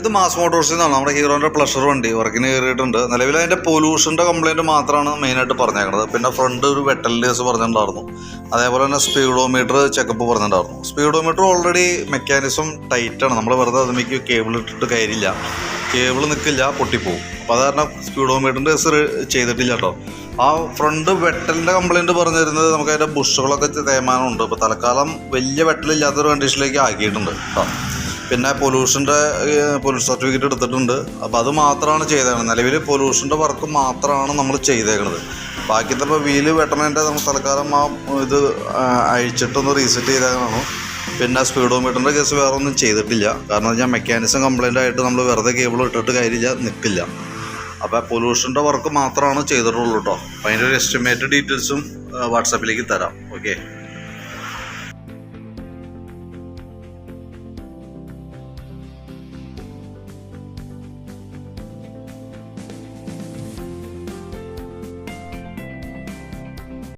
ഇത് മാസ് മോട്ടോഴ്സിൽ നിന്നാണ് നമ്മുടെ ഹീറോന്റെ പ്ലഷർ വണ്ടി. വർക്കിന് കയറിയിട്ടുണ്ട്. നിലവിൽ അതിന്റെ പൊല്യൂഷന്റെ കംപ്ലയിന്റ് മാത്രമാണ് മെയിനായിട്ട് പറഞ്ഞേക്കുന്നത് പിന്നെ ഫ്രണ്ട് ഒരു വെട്ടൽ കേസ് പറഞ്ഞിട്ടുണ്ടായിരുന്നു. അതേപോലെ തന്നെ സ്പീഡോമീറ്റർ ചെക്കപ്പ് പറഞ്ഞിട്ടുണ്ടായിരുന്നു. സ്പീഡോമീറ്റർ ഓൾറെഡി മെക്കാനിസം ടൈറ്റാണ് നമ്മൾ വെറുതെ അതിലേക്ക് കേബിൾ ഇട്ടിട്ട് കയറില്ല കേബിൾ നിൽക്കില്ല പൊട്ടിപ്പോവും. അപ്പോൾ അത് കാരണം സ്പീഡോമീറ്ററിന്റെ കേസ് ചെയ്തിട്ടില്ല കേട്ടോ ആ ഫ്രണ്ട് വെട്ടലിന്റെ കംപ്ലയിന്റ് പറഞ്ഞു തരുന്നത് നമുക്ക് അതിന്റെ ബുഷുകളൊക്കെ തേമാനമുണ്ട് ഇപ്പോൾ തൽക്കാലം വലിയ വെട്ടലില്ലാത്തൊരു കണ്ടീഷനിലേക്ക് ആക്കിയിട്ടുണ്ട് കേട്ടോ പിന്നെ പൊല്യൂഷന്റെ പൊല്യൂഷൻ സർട്ടിഫിക്കറ്റ് എടുത്തിട്ടുണ്ട്. അപ്പോൾ അത് മാത്രമാണ് ചെയ്തേക്കുന്നത് നിലവിൽ പൊല്യൂഷന്റെ വർക്ക് മാത്രമാണ് നമ്മൾ ചെയ്തേക്കുന്നത് ബാക്കിത്തെ ഇപ്പോൾ വീൽ വെട്ടണേന്റെ നമ്മൾ തൽക്കാലം ആ ഇത് അഴിച്ചിട്ടൊന്ന് റീസെറ്റ് ചെയ്തേക്കണം പിന്നെ സ്പീഡോമീറ്ററിന്റെ കേസ് വേറെ ഒന്നും ചെയ്തിട്ടില്ല. കാരണം ഞാൻ മെക്കാനിസം കംപ്ലൈന്റ് ആയിട്ട് നമ്മൾ വെറുതെ കേബിൾ ഇട്ടിട്ട് കാര്യമില്ല നിൽക്കില്ല അപ്പോൾ പൊല്യൂഷന്റെ വർക്ക് മാത്രമാണ് ചെയ്തിട്ടുള്ളൂ കേട്ടോ അപ്പോൾ അതിന്റെ ഒരു എസ്റ്റിമേറ്റഡ് ഡീറ്റെയിൽസും വാട്സാപ്പിലേക്ക് തരാം. ഓക്കെ